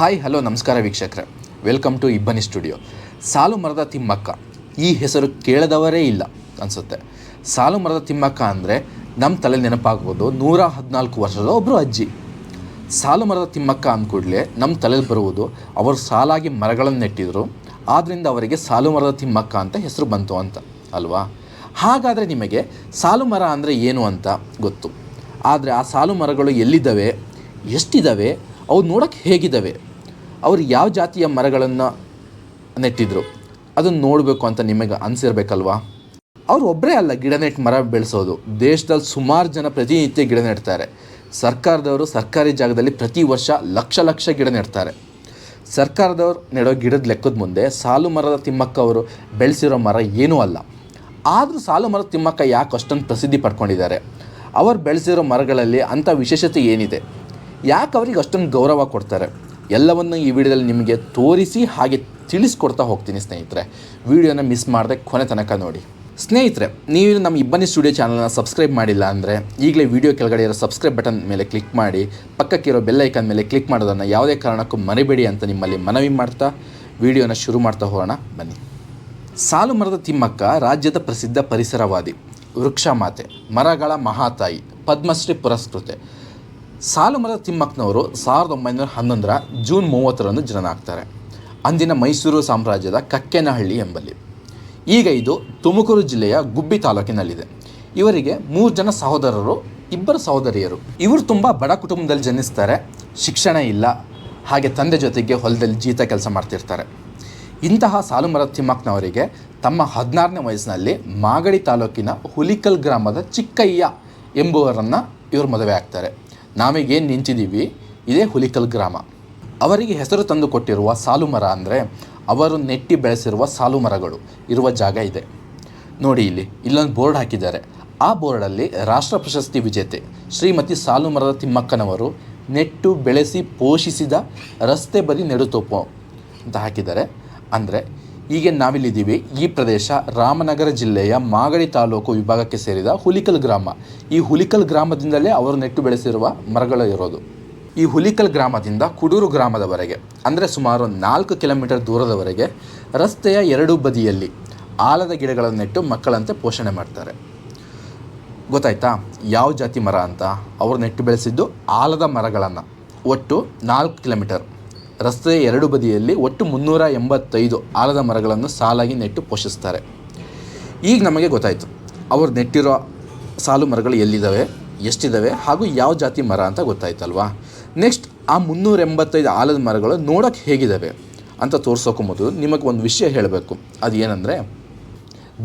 Hi hello ನಮಸ್ಕಾರ ವೀಕ್ಷಕರೇ. Welcome to ಇಬ್ಬನಿ ಸ್ಟುಡಿಯೋ ಸಾಲು ಮರದ ತಿಮ್ಮಕ್ಕ. ಈ ಹೆಸರು ಕೇಳದವರೇ ಇಲ್ಲ ಅನಿಸುತ್ತೆ. ಸಾಲು ಮರದ ತಿಮ್ಮಕ್ಕ ಅಂದರೆ ನಮ್ಮ ತಲೆ ನೆನಪಾಗ್ಬೋದು ನೂರ ಹದಿನಾಲ್ಕು ವರ್ಷದ ಒಬ್ಬರು ಅಜ್ಜಿ. ಸಾಲು ಮರದ ತಿಮ್ಮಕ್ಕ ಅಂದ್ಕೂಡಲೇ ನಮ್ಮ ತಲೆಯಲ್ಲಿ ಬರುವುದು ಅವರು ಸಾಲಾಗಿ ಮರಗಳನ್ನು ನೆಟ್ಟಿದ್ರು. ಆದ್ದರಿಂದ ಅವರಿಗೆ ಸಾಲು ಮರದ ತಿಮ್ಮಕ್ಕ ಅಂತ ಹೆಸರು ಬಂತು ಅಂತ, ಅಲ್ವಾ? ಹಾಗಾದರೆ ನಿಮಗೆ ಸಾಲು ಮರ ಅಂದರೆ ಏನು ಅಂತ ಗೊತ್ತು. ಆದರೆ ಆ ಸಾಲು ಮರಗಳು ಎಲ್ಲಿದ್ದಾವೆ, ಎಷ್ಟಿದ್ದಾವೆ, ಅವು ನೋಡೋಕ್ಕೆ ಹೇಗಿದ್ದಾವೆ? ಅವರು ಯಾವ ಜಾತಿಯ ಮರಗಳನ್ನು ನೆಟ್ಟಿದ್ರು, ಅದನ್ನು ನೋಡಬೇಕು ಅಂತ ನಿಮಗೆ ಅನಿಸಿರ್ಬೇಕಲ್ವಾ? ಅವರು ಒಬ್ಬರೇ ಅಲ್ಲ ಗಿಡ ನೆಟ್ಟು ಮರ ಬೆಳೆಸೋದು. ದೇಶದಲ್ಲಿ ಸುಮಾರು ಜನ ಪ್ರತಿನಿತ್ಯ ಗಿಡ ನೆಡ್ತಾರೆ. ಸರ್ಕಾರದವರು ಸರ್ಕಾರಿ ಜಾಗದಲ್ಲಿ ಪ್ರತಿ ವರ್ಷ ಲಕ್ಷ ಲಕ್ಷ ಗಿಡ ನೆಡ್ತಾರೆ. ಸರ್ಕಾರದವ್ರು ನೆಡೋ ಗಿಡದ ಲೆಕ್ಕದ ಮುಂದೆ ಸಾಲು ಮರದ ತಿಮ್ಮಕ್ಕ ಅವರು ಬೆಳೆಸಿರೋ ಮರ ಏನೂ ಅಲ್ಲ. ಆದರೂ ಸಾಲು ಮರದ ತಿಮ್ಮಕ್ಕ ಯಾಕೆ ಅಷ್ಟೊಂದು ಪ್ರಸಿದ್ಧಿ ಪಡ್ಕೊಂಡಿದ್ದಾರೆ? ಅವರು ಬೆಳೆಸಿರೋ ಮರಗಳಲ್ಲಿ ಅಂಥ ವಿಶೇಷತೆ ಏನಿದೆ? ಯಾಕೆ ಅವ್ರಿಗೆ ಅಷ್ಟೊಂದು ಗೌರವ ಕೊಡ್ತಾರೆ? ಎಲ್ಲವನ್ನು ಈ ವಿಡಿಯೋದಲ್ಲಿ ನಿಮಗೆ ತೋರಿಸಿ ಹಾಗೆ ತಿಳಿಸ್ಕೊಡ್ತಾ ಹೋಗ್ತೀನಿ ಸ್ನೇಹಿತರೆ. ವಿಡಿಯೋನ ಮಿಸ್ ಮಾಡದೆ ಕೊನೆ ತನಕ ನೋಡಿ. ಸ್ನೇಹಿತರೆ, ನೀವು ನಮ್ಮ ಇಬ್ಬನಿ ಸ್ಟುಡಿಯೋ ಚಾನಲ್ನ ಸಬ್ಸ್ಕ್ರೈಬ್ ಮಾಡಿಲ್ಲ ಅಂದರೆ ಈಗಲೇ ವಿಡಿಯೋ ಕೆಳಗಡೆ ಇರೋ ಸಬ್ಸ್ಕ್ರೈಬ್ ಬಟನ್ ಮೇಲೆ ಕ್ಲಿಕ್ ಮಾಡಿ ಪಕ್ಕಕ್ಕಿರೋ ಬೆಲ್ ಐಕನ್ ಮೇಲೆ ಕ್ಲಿಕ್ ಮಾಡೋದನ್ನು ಯಾವುದೇ ಕಾರಣಕ್ಕೂ ಮರಿಬೇಡಿ ಅಂತ ನಿಮ್ಮಲ್ಲಿ ಮನವಿ ಮಾಡ್ತಾ ವಿಡಿಯೋನ ಶುರು ಮಾಡ್ತಾ ಹೋಗೋಣ, ಬನ್ನಿ. ಸಾಲು ಮರದ ತಿಮ್ಮಕ್ಕ ರಾಜ್ಯದ ಪ್ರಸಿದ್ಧ ಪರಿಸರವಾದಿ ವೃಕ್ಷ ಮಾತೆ, ಮರಗಳ ಮಹಾತಾಯಿ, ಪದ್ಮಶ್ರೀ ಪುರಸ್ಕೃತೆ. ಸಾಲು ಮರದ ತಿಮ್ಮಕ್ಕನವರು ಸಾವಿರದ ಒಂಬೈನೂರ ಹನ್ನೊಂದರ ಜೂನ್ ಮೂವತ್ತರಂದು ಜನನಾಗ್ತಾರೆ. ಅಂದಿನ ಮೈಸೂರು ಸಾಮ್ರಾಜ್ಯದ ಕಕ್ಕೇನಹಳ್ಳಿ ಎಂಬಲ್ಲಿ. ಈಗ ಇದು ತುಮಕೂರು ಜಿಲ್ಲೆಯ ಗುಬ್ಬಿ ತಾಲೂಕಿನಲ್ಲಿದೆ. ಇವರಿಗೆ ಮೂರು ಜನ ಸಹೋದರರು, ಇಬ್ಬರು ಸಹೋದರಿಯರು. ಇವರು ತುಂಬ ಬಡ ಕುಟುಂಬದಲ್ಲಿ ಜನಿಸ್ತಾರೆ. ಶಿಕ್ಷಣ ಇಲ್ಲ. ಹಾಗೆ ತಂದೆ ಜೊತೆಗೆ ಹೊಲದಲ್ಲಿ ಜೀತ ಕೆಲಸ ಮಾಡ್ತಿರ್ತಾರೆ. ಇಂತಹ ಸಾಲುಮರ ತಿಮ್ಮಕ್ಕನವರಿಗೆ ತಮ್ಮ ಹದಿನಾರನೇ ವಯಸ್ಸಿನಲ್ಲಿ ಮಾಗಡಿ ತಾಲೂಕಿನ ಹುಲಿಕಲ್ ಗ್ರಾಮದ ಚಿಕ್ಕಯ್ಯ ಎಂಬುವರನ್ನು ಇವರು ಮದುವೆ ಆಗ್ತಾರೆ. ನಾವೀಗೇನು ನಿಂತಿದ್ದೀವಿ? ಇದೇ ಹುಲಿಕಲ್ ಗ್ರಾಮ. ಅವರಿಗೆ ಹೆಸರು ತಂದು ಕೊಟ್ಟಿರುವ ಸಾಲು ಮರ ಅಂದರೆ ಅವರು ನೆಟ್ಟಿ ಬೆಳೆಸಿರುವ ಸಾಲು ಮರಗಳು. ಇರುವ ಜಾಗ ಇದೆ. ನೋಡಿ ಇಲ್ಲಿ, ಇಲ್ಲೊಂದು ಬೋರ್ಡ್ ಹಾಕಿದ್ದಾರೆ. ಆ ಬೋರ್ಡಲ್ಲಿ ರಾಷ್ಟ್ರ ಪ್ರಶಸ್ತಿ ವಿಜೇತೆ ಶ್ರೀಮತಿ ಸಾಲು ಮರದ ತಿಮ್ಮಕ್ಕನವರು ನೆಟ್ಟು ಬೆಳೆಸಿ ಪೋಷಿಸಿದ ರಸ್ತೆ ಬದಿ ನೆಡುತೋಪು ಅಂತ ಹಾಕಿದ್ದಾರೆ. ಅಂದರೆ ಈಗ ನಾವಿಲ್ಲಿದ್ದೀವಿ ಈ ಪ್ರದೇಶ ರಾಮನಗರ ಜಿಲ್ಲೆಯ ಮಾಗಡಿ ತಾಲೂಕು ವಿಭಾಗಕ್ಕೆ ಸೇರಿದ ಹುಲಿಕಲ್ ಗ್ರಾಮ. ಈ ಹುಲಿಕಲ್ ಗ್ರಾಮದಿಂದಲೇ ಅವರು ನೆಟ್ಟು ಬೆಳೆಸಿರುವ ಮರಗಳು ಇರೋದು. ಈ ಹುಲಿಕಲ್ ಗ್ರಾಮದಿಂದ ಕುಡೂರು ಗ್ರಾಮದವರೆಗೆ, ಅಂದರೆ ಸುಮಾರು ನಾಲ್ಕು ಕಿಲೋಮೀಟರ್ ದೂರದವರೆಗೆ, ರಸ್ತೆಯ ಎರಡೂ ಬದಿಯಲ್ಲಿ ಆಲದ ಗಿಡಗಳನ್ನು ನೆಟ್ಟು ಮಕ್ಕಳಂತೆ ಪೋಷಣೆ ಮಾಡ್ತಾರೆ. ಗೊತ್ತಾಯ್ತಾ? ಯಾವ ಜಾತಿ ಮರ ಅಂತ? ಅವರು ನೆಟ್ಟು ಬೆಳೆಸಿದ್ದು ಆಲದ ಮರಗಳನ್ನು. ಒಟ್ಟು ನಾಲ್ಕು ಕಿಲೋಮೀಟರ್. ರಸ್ತೆಯ ಎರಡು ಬದಿಯಲ್ಲಿ ಒಟ್ಟು ಮುನ್ನೂರ ಎಂಬತ್ತೈದು ಆಲದ ಮರಗಳನ್ನು ಸಾಲಾಗಿ ನೆಟ್ಟು ಪೋಷಿಸ್ತಾರೆ. ಈಗ ನಮಗೆ ಗೊತ್ತಾಯಿತು, ಅವರು ನೆಟ್ಟಿರೋ ಸಾಲು ಮರಗಳು ಎಲ್ಲಿದ್ದಾವೆ ಎಷ್ಟಿದ್ದಾವೆ ಹಾಗೂ ಯಾವ ಜಾತಿ ಮರ ಅಂತ ಗೊತ್ತಾಯ್ತಲ್ವಾ? ನೆಕ್ಸ್ಟ್ ಆ ಮುನ್ನೂರ ಎಂಬತ್ತೈದು ಆಲದ ಮರಗಳು ನೋಡೋಕ್ಕೆ ಹೇಗಿದ್ದಾವೆ ಅಂತ ತೋರಿಸೋಕೆ ಮೊದಲು ನಿಮಗೆ ಒಂದು ವಿಷಯ ಹೇಳಬೇಕು. ಅದು ಏನಂದರೆ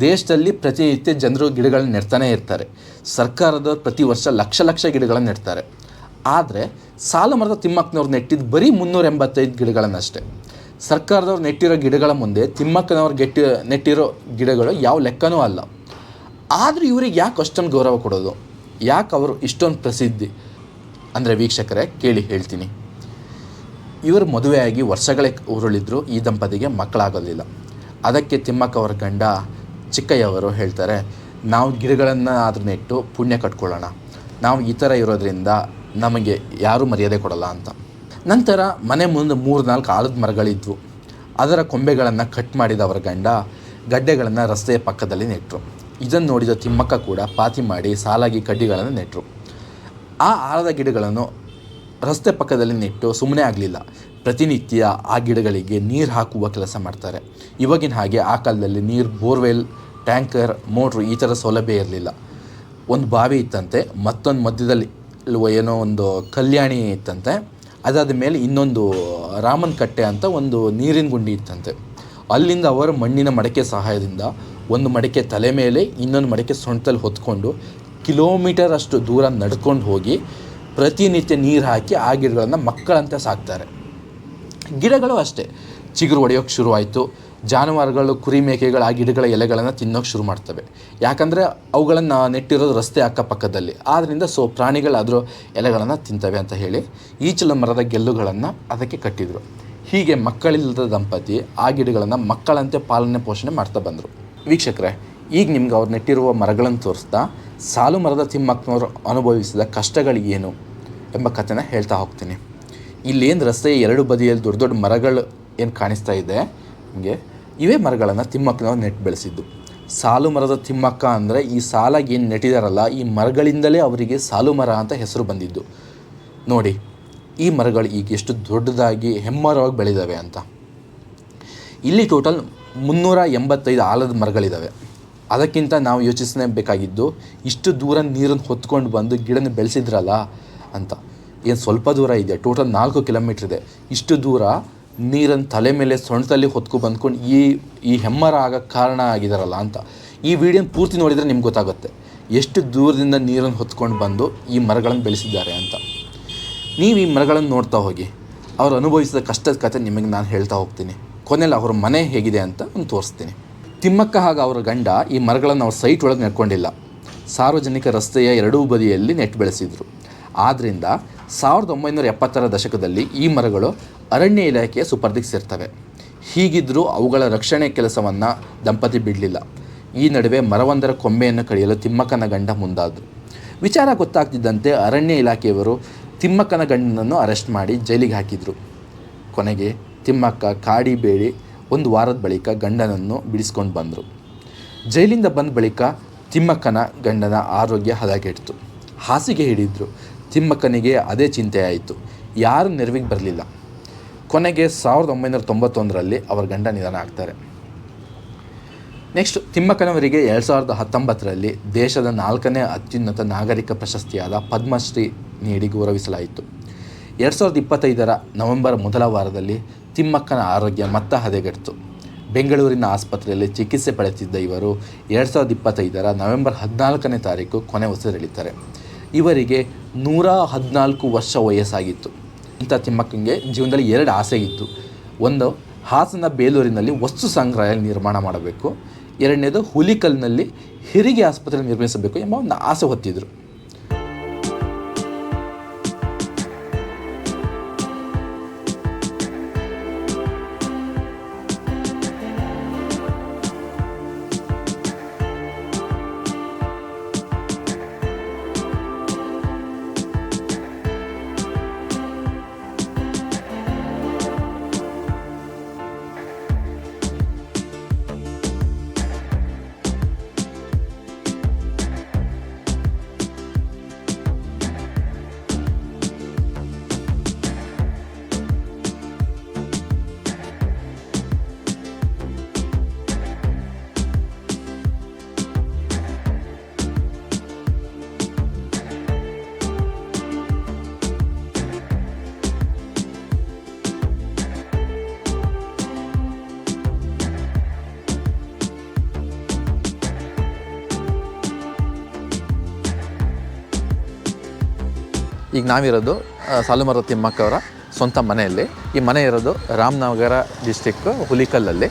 ದೇಶದಲ್ಲಿ ಪ್ರತಿನಿತ್ಯ ಜನರು ಗಿಡಗಳನ್ನ ನೆಡ್ತಾನೆ ಇರ್ತಾರೆ. ಸರ್ಕಾರದ ಪ್ರತಿ ವರ್ಷ ಲಕ್ಷ ಲಕ್ಷ ಗಿಡಗಳನ್ನು ನೆಡ್ತಾರೆ. ಆದರೆ ಸಾಲ ಮರದ ತಿಮ್ಮಕ್ಕನವ್ರು ನೆಟ್ಟಿದ್ದು ಬರೀ ಮುನ್ನೂರ ಎಂಬತ್ತೈದು ಗಿಡಗಳನ್ನಷ್ಟೇ. ಸರ್ಕಾರದವ್ರು ನೆಟ್ಟಿರೋ ಗಿಡಗಳ ಮುಂದೆ ತಿಮ್ಮಕ್ಕನವ್ರು ಗೆಟ್ಟಿ, ನೆಟ್ಟಿರೋ ಗಿಡಗಳು ಯಾವ ಲೆಕ್ಕನೂ ಅಲ್ಲ. ಆದರೂ ಇವ್ರಿಗೆ ಯಾಕೆ ಅಷ್ಟೊಂದು ಗೌರವ ಕೊಡೋದು? ಯಾಕೆ ಅವರು ಇಷ್ಟೊಂದು ಪ್ರಸಿದ್ಧಿ? ಅಂದರೆ ವೀಕ್ಷಕರೇ, ಕೇಳಿ ಹೇಳ್ತೀನಿ. ಇವರು ಮದುವೆಯಾಗಿ ವರ್ಷಗಳೇ ಉರುಳಿದ್ರು, ಈ ದಂಪತಿಗೆ ಮಕ್ಕಳಾಗೋದಿಲ್ಲ. ಅದಕ್ಕೆ ತಿಮ್ಮಕ್ಕ ಅವರ ಗಂಡ ಚಿಕ್ಕಯ್ಯವರು ಹೇಳ್ತಾರೆ, ನಾವು ಗಿಡಗಳನ್ನು ಆದ್ರೂ ನೆಟ್ಟು ಪುಣ್ಯ ಕಟ್ಕೊಳ್ಳೋಣ. ನಾವು ಈ ಥರ ಇರೋದ್ರಿಂದ ನಮಗೆ ಯಾರೂ ಮರ್ಯಾದೆ ಕೊಡಲ್ಲ ಅಂತ. ನಂತರ ಮನೆ ಮುಂದೆ ಮೂರು ನಾಲ್ಕು ಆಲದ ಮರಗಳಿದ್ವು. ಅದರ ಕೊಂಬೆಗಳನ್ನು ಕಟ್ ಮಾಡಿದ ಅವರ ಗಂಡ ಗಡ್ಡೆಗಳನ್ನು ರಸ್ತೆಯ ಪಕ್ಕದಲ್ಲಿ ನೆಟ್ಟರು ಇದನ್ನು ನೋಡಿದ ತಿಮ್ಮಕ್ಕ ಕೂಡ ಪಾತಿ ಮಾಡಿ ಸಾಲಾಗಿ ಕಡ್ಡಿಗಳನ್ನು ನೆಟ್ಟರು ಆ ಆಲದ ಗಿಡಗಳನ್ನು ರಸ್ತೆ ಪಕ್ಕದಲ್ಲಿ ನೆಟ್ಟು ಸುಮ್ಮನೆ ಆಗಲಿಲ್ಲ. ಪ್ರತಿನಿತ್ಯ ಆ ಗಿಡಗಳಿಗೆ ನೀರು ಹಾಕುವ ಕೆಲಸ ಮಾಡ್ತಾರೆ. ಇವಾಗಿನ ಹಾಗೆ ಆ ಕಾಲದಲ್ಲಿ ನೀರು, ಬೋರ್ವೆಲ್, ಟ್ಯಾಂಕರ್, ಮೋಟ್ರು ಈ ಥರ ಸೌಲಭ್ಯ ಇರಲಿಲ್ಲ. ಒಂದು ಬಾವಿ ಇತ್ತಂತೆ, ಮತ್ತೊಂದು ಮಧ್ಯದಲ್ಲಿ ಏನೋ ಒಂದು ಕಲ್ಯಾಣಿ ಇತ್ತಂತೆ. ಅದಾದ ಮೇಲೆ ಇನ್ನೊಂದು ರಾಮನ್ ಕಟ್ಟೆ ಅಂತ ಒಂದು ನೀರಿನ ಗುಂಡಿ ಇತ್ತಂತೆ. ಅಲ್ಲಿಂದ ಅವರು ಮಣ್ಣಿನ ಮಡಕೆ ಸಹಾಯದಿಂದ ಒಂದು ಮಡಕೆ ತಲೆ ಮೇಲೆ ಇನ್ನೊಂದು ಮಡಕೆ ಸೊಂಟದಲ್ಲಿ ಹೊತ್ಕೊಂಡು ಕಿಲೋಮೀಟರ್ ಅಷ್ಟು ದೂರ ನಡ್ಕೊಂಡು ಹೋಗಿ ಪ್ರತಿನಿತ್ಯ ನೀರು ಹಾಕಿ ಆ ಗಿಡಗಳನ್ನು ಮಕ್ಕಳಂತೆ ಸಾಕ್ತಾರೆ. ಗಿಡಗಳು ಅಷ್ಟೇ. ಚಿಗುರು ಒಡೆಯೋಕ್ಕೆ ಶುರುವಾಯಿತು. ಜಾನುವಾರುಗಳು ಕುರಿ ಮೇಕೆಗಳು ಆ ಗಿಡಗಳ ಎಲೆಗಳನ್ನು ತಿನ್ನೋಕೆ ಶುರು ಮಾಡ್ತವೆ. ಯಾಕಂದರೆ ಅವುಗಳನ್ನು ನೆಟ್ಟಿರೋದು ರಸ್ತೆ ಅಕ್ಕಪಕ್ಕದಲ್ಲಿ. ಆದ್ದರಿಂದ ಸೊ ಪ್ರಾಣಿಗಳು ಅದರ ಎಲೆಗಳನ್ನು ತಿಂತವೆ ಅಂತ ಹೇಳಿ ಈಚಲ ಮರದ ಗೆಲ್ಲುಗಳನ್ನು ಅದಕ್ಕೆ ಕಟ್ಟಿದರು. ಹೀಗೆ ಮಕ್ಕಳಿಲ್ಲದ ದಂಪತಿ ಆ ಗಿಡಗಳನ್ನು ಮಕ್ಕಳಂತೆ ಪಾಲನೆ ಪೋಷಣೆ ಮಾಡ್ತಾ ಬಂದರು. ವೀಕ್ಷಕರೇ, ಈಗ ನಿಮ್ಗೆ ಅವ್ರು ನೆಟ್ಟಿರುವ ಮರಗಳನ್ನು ತೋರಿಸ್ತಾ ಸಾಲು ಮರದ ತಿಮ್ಮಕ್ಕನವರು ಅನುಭವಿಸಿದ ಕಷ್ಟಗಳು ಏನು ಎಂಬ ಕಥೆನ ಹೇಳ್ತಾ ಹೋಗ್ತೀನಿ. ಇಲ್ಲೇನು ರಸ್ತೆಯ ಎರಡು ಬದಿಯಲ್ಲಿ ದೊಡ್ಡ ದೊಡ್ಡ ಮರಗಳು ಏನು ಕಾಣಿಸ್ತಾ ಇದೆ? ನಿಮಗೆ ಇವೇ ಮರಗಳನ್ನು ತಿಮ್ಮಕ್ಕನ ನೆಟ್ಟು ಬೆಳೆಸಿದ್ದು. ಸಾಲು ಮರದ ತಿಮ್ಮಕ್ಕ ಅಂದರೆ ಈ ಸಾಲಾಗಿ ಏನು ನೆಟ್ಟಿದಾರಲ್ಲ, ಈ ಮರಗಳಿಂದಲೇ ಅವರಿಗೆ ಸಾಲು ಮರ ಅಂತ ಹೆಸರು ಬಂದಿದ್ದು. ನೋಡಿ, ಈ ಮರಗಳು ಈಗ ಎಷ್ಟು ದೊಡ್ಡದಾಗಿ ಹೆಮ್ಮರವಾಗಿ ಬೆಳೆದಿದ್ದಾವೆ ಅಂತ. ಇಲ್ಲಿ ಟೋಟಲ್ ಮುನ್ನೂರ ಎಂಬತ್ತೈದು ಆಲದ ಮರಗಳಿದ್ದಾವೆ ಅದಕ್ಕಿಂತ ನಾವು ಯೋಚಿಸಲೇಬೇಕಾಗಿದ್ದು, ಇಷ್ಟು ದೂರ ನೀರನ್ನು ಹೊತ್ಕೊಂಡು ಬಂದು ಗಿಡನ ಬೆಳೆಸಿದ್ರಲ್ಲ ಅಂತ. ಏನು ಸ್ವಲ್ಪ ದೂರ ಇದೆ ಟೋಟಲ್ ನಾಲ್ಕು ಕಿಲೋಮೀಟ್ರ್ ಇದೆ. ಇಷ್ಟು ದೂರ ನೀರನ್ನು ತಲೆ ಮೇಲೆ ಸೊಂಟದಲ್ಲಿ ಹೊತ್ಕೊ ಬಂದ್ಕೊಂಡು ಈ ಈ ಹೆಮ್ಮರ ಆಗೋಕ್ಕೆ ಕಾರಣ ಆಗಿದಾರಲ್ಲ ಅಂತ. ಈ ವಿಡಿಯೋನ ಪೂರ್ತಿ ನೋಡಿದರೆ ನಿಮ್ಗೆ ಗೊತ್ತಾಗುತ್ತೆ. ಎಷ್ಟು ದೂರದಿಂದ ನೀರನ್ನು ಹೊತ್ಕೊಂಡು ಬಂದು ಈ ಮರಗಳನ್ನು ಬೆಳೆಸಿದ್ದಾರೆ ಅಂತ. ನೀವು ಈ ಮರಗಳನ್ನು ನೋಡ್ತಾ ಹೋಗಿ. ಅವರು ಅನುಭವಿಸಿದ ಕಷ್ಟದ ಕಥೆ ನಿಮಗೆ ನಾನು ಹೇಳ್ತಾ ಹೋಗ್ತೀನಿ. ಕೊನೆಯಲ್ಲಿ ಅವ್ರ ಮನೆ ಹೇಗಿದೆ ಅಂತ ನಾನು ತೋರಿಸ್ತೀನಿ. ತಿಮ್ಮಕ್ಕ ಹಾಗೂ ಅವರ ಗಂಡ ಈ ಮರಗಳನ್ನು ಅವ್ರ ಸೈಟ್ ಒಳಗೆ ನೆಟ್ಕೊಂಡಿಲ್ಲ ಸಾರ್ವಜನಿಕ ರಸ್ತೆಯ ಎರಡೂ ಬದಿಯಲ್ಲಿ ನೆಟ್ಟು ಬೆಳೆಸಿದರು. ಆದ್ದರಿಂದ ಸಾವಿರದ ಒಂಬೈನೂರ ಎಪ್ಪತ್ತರ ದಶಕದಲ್ಲಿ ಈ ಮರಗಳು ಅರಣ್ಯ ಇಲಾಖೆಯ ಸುಪರ್ದಿಗೆ ಸೇರ್ತವೆ ಹೀಗಿದ್ದರೂ ಅವುಗಳ ರಕ್ಷಣೆ ಕೆಲಸವನ್ನು ದಂಪತಿ ಬಿಡಲಿಲ್ಲ. ಈ ನಡುವೆ ಮರವೊಂದರ ಕೊಂಬೆಯನ್ನು ಕಡಿಯಲು ತಿಮ್ಮಕ್ಕನ ಗಂಡ ಮುಂದಾದರು. ವಿಚಾರ ಗೊತ್ತಾಗ್ತಿದ್ದಂತೆ ಅರಣ್ಯ ಇಲಾಖೆಯವರು ತಿಮ್ಮಕ್ಕನ ಗಂಡನನ್ನು ಅರೆಸ್ಟ್ ಮಾಡಿ ಜೈಲಿಗೆ ಹಾಕಿದರು. ಕೊನೆಗೆ ತಿಮ್ಮಕ್ಕ ಕಾಡಿ ಬೇಡಿ ಒಂದು ವಾರದ ಬಳಿಕ ಗಂಡನನ್ನು ಬಿಡಿಸ್ಕೊಂಡು ಬಂದರು. ಜೈಲಿಂದ ಬಂದ ಬಳಿಕ ತಿಮ್ಮಕ್ಕನ ಗಂಡನ ಆರೋಗ್ಯ ಹದಗೆಟ್ಟಿತು ಹಾಸಿಗೆ ಹಿಡಿದ್ರು. ತಿಮ್ಮಕ್ಕನಿಗೆ ಅದೇ ಚಿಂತೆ ಆಯಿತು. ಯಾರು ನೆರವಿಗೆ ಬರಲಿಲ್ಲ. ಕೊನೆಗೆ ಸಾವಿರದ ಒಂಬೈನೂರ ತೊಂಬತ್ತೊಂದರಲ್ಲಿ ಅವರ ಗಂಡ ನಿಧನ ಆಗ್ತಾರೆ. ನೆಕ್ಸ್ಟ್ ತಿಮ್ಮಕ್ಕನವರಿಗೆ ಎರಡು ಸಾವಿರದ ಹತ್ತೊಂಬತ್ತರಲ್ಲಿ ದೇಶದ ನಾಲ್ಕನೇ ಅತ್ಯುನ್ನತ ನಾಗರಿಕ ಪ್ರಶಸ್ತಿಯಾದ ಪದ್ಮಶ್ರೀ ನೀಡಿ ಗೌರವಿಸಲಾಯಿತು. ಎರಡು ಸಾವಿರದ ಇಪ್ಪತ್ತೈದರ ನವೆಂಬರ್ ಮೊದಲ ವಾರದಲ್ಲಿ ತಿಮ್ಮಕ್ಕನ ಆರೋಗ್ಯ ಮತ್ತ ಹದಗೆಡ್ತು. ಬೆಂಗಳೂರಿನ ಆಸ್ಪತ್ರೆಯಲ್ಲಿ ಚಿಕಿತ್ಸೆ ಪಡೆಯುತ್ತಿದ್ದ ಇವರು ಎರಡು ಸಾವಿರದ ಇಪ್ಪತ್ತೈದರ ನವೆಂಬರ್ ಹದಿನಾಲ್ಕನೇ ತಾರೀಕು ಕೊನೆ ಉಸಿರೆಳಿತಾರೆ ಇವರಿಗೆ ನೂರ ಹದಿನಾಲ್ಕು ವರ್ಷ ವಯಸ್ಸಾಗಿತ್ತು. ಇಂಥ ತಿಮ್ಮಕ್ಕಂಗೆ ಜೀವನದಲ್ಲಿ ಎರಡು ಆಸೆ ಇತ್ತು. ಒಂದು, ಹಾಸನ ಬೇಲೂರಿನಲ್ಲಿ ವಸ್ತು ಸಂಗ್ರಹಾಲಯ ನಿರ್ಮಾಣ ಮಾಡಬೇಕು. ಎರಡನೇದು, ಹುಲಿಕಲ್ನಲ್ಲಿ ಹೆರಿಗೆ ಆಸ್ಪತ್ರೆ ನಿರ್ಮಿಸಬೇಕು ಎಂಬ ಒಂದು ಆಸೆ ಹೊತ್ತಿದ್ರು. ಈಗ ನಾವಿರೋದು ಆ, ಸಾಲುಮರ ತಿಮ್ಮಕ್ಕವರ ಸ್ವಂತ ಮನೆಯಲ್ಲಿ. ಈ ಮನೆ ಇರೋದು ರಾಮನಗರ ಡಿಸ್ಟಿಕ್ ಹುಲಿಕಲ್ಲಲ್ಲಿ.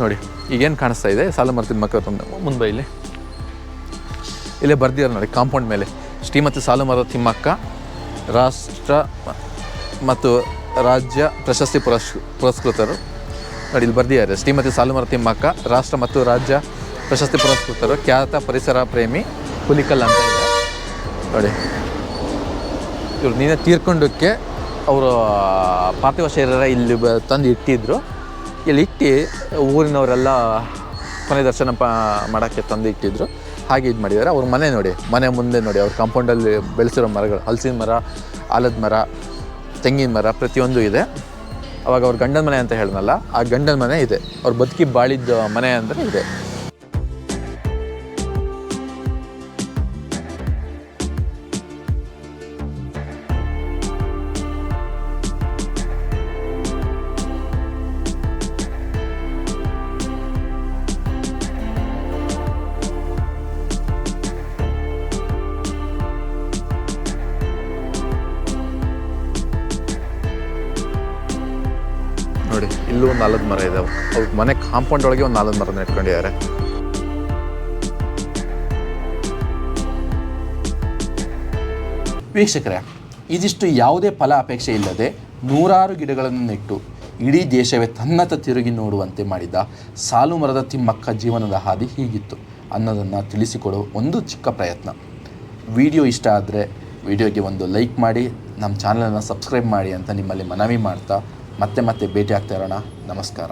ನೋಡಿ ಈಗೇನು ಕಾಣಿಸ್ತಾ ಇದೆ? ಸಾಲುಮರ ತಿಮ್ಮಕ್ಕ ಮುಂಬೈ ಇಲ್ಲಿ. ಇಲ್ಲೇ ಬರ್ದಿದ್ದಾರೆ ನೋಡಿ ಕಾಂಪೌಂಡ್ ಮೇಲೆ. ಶ್ರೀಮತಿ ಸಾಲುಮರ ತಿಮ್ಮಕ್ಕ ರಾಷ್ಟ್ರ ಮತ್ತು ರಾಜ್ಯ ಪ್ರಶಸ್ತಿ ಪುರಸ್ ಪುರಸ್ಕೃತರು. ನೋಡಿ ಇಲ್ಲಿ ಬರ್ದಿದ್ದಾರೆ. ಶ್ರೀಮತಿ ಸಾಲುಮರ ತಿಮ್ಮಕ್ಕ ರಾಷ್ಟ್ರ ಮತ್ತು ರಾಜ್ಯ ಪ್ರಶಸ್ತಿ ಪುರಸ್ಕೃತರು ಖ್ಯಾತ ಪರಿಸರ ಪ್ರೇಮಿ ಹುಲಿಕಲ್ ಅಂತ ಇದೆ. ನೋಡಿ ಇವ್ರು ನೀನೇ ತೀರ್ಕೊಂಡಕ್ಕೆ ಅವರು ಪಾರ್ಥಿವ ಶರೀರ ಇಲ್ಲಿ ಬ, ತಂದು ಇಟ್ಟಿದ್ದರು ಇಲ್ಲಿ ಇಟ್ಟು ಊರಿನವರೆಲ್ಲ ಕೊನೆ ದರ್ಶನ ಪ, ಮಾಡೋಕ್ಕೆ ತಂದು ಇಟ್ಟಿದ್ರು. ಹಾಗೆ ಇದು ಮಾಡಿದ್ದಾರೆ. ಅವ್ರ ಮನೆ ನೋಡಿ, ಮನೆ ಮುಂದೆ ನೋಡಿ, ಅವ್ರ ಕಾಂಪೌಂಡಲ್ಲಿ ಬೆಳೆಸಿರೋ ಮರಗಳು, ಹಲಸಿನ ಮರ, ಆಲದ ಮರ, ತೆಂಗಿನ ಮರ, ಪ್ರತಿಯೊಂದು ಇದೆ. ಅವಾಗ ಅವ್ರ ಗಂಡನ ಮನೆ ಅಂತ ಹೇಳಿದ್ನಲ್ಲ ಆ ಗಂಡನ ಮನೆ ಇದೆ. ಅವ್ರು ಬದುಕಿ ಬಾಳಿದ್ದ ಮನೆ ಅಂದರೆ ಇದೆ. ಆಲದ ಮರ ಇದಾವೆ. ಅವ್ರ ಮನೆ ಕಾಂಪೌಂಡ್ ಒಳಗೆ ಒಂದು ನಾಲ್ಕು ಮರ ನೆಟ್ಕೊಂಡಿದ್ದಾರೆ ವೀಕ್ಷಕರೇ, ಇದಿಷ್ಟು ಯಾವುದೇ ಫಲ ಅಪೇಕ್ಷೆ ಇಲ್ಲದೆ ನೂರಾರು ಗಿಡಗಳನ್ನು ನೆಟ್ಟು ಇಡೀ ದೇಶವೇ ತನ್ನತ್ತ ತಿರುಗಿ ನೋಡುವಂತೆ ಮಾಡಿದ ಸಾಲು ಮರದ ತಿಮ್ಮಕ್ಕ ಜೀವನದ ಹಾದಿ ಹೀಗಿತ್ತು. ಅನ್ನೋದನ್ನು ತಿಳಿಸಿಕೊಡುವ ಒಂದು ಚಿಕ್ಕ ಪ್ರಯತ್ನ. ವಿಡಿಯೋ ಇಷ್ಟ ಆದರೆ ವಿಡಿಯೋಗೆ ಒಂದು ಲೈಕ್ ಮಾಡಿ ನಮ್ಮ ಚಾನಲನ್ನು ಸಬ್ಸ್ಕ್ರೈಬ್ ಮಾಡಿ ಅಂತ ನಿಮ್ಮಲ್ಲಿ ಮನವಿ ಮಾಡ್ತಾ ಮತ್ತೆ ಮತ್ತೆ ಭೇಟಿ ಆಗ್ತಾ ಇರೋಣ. ನಮಸ್ಕಾರ.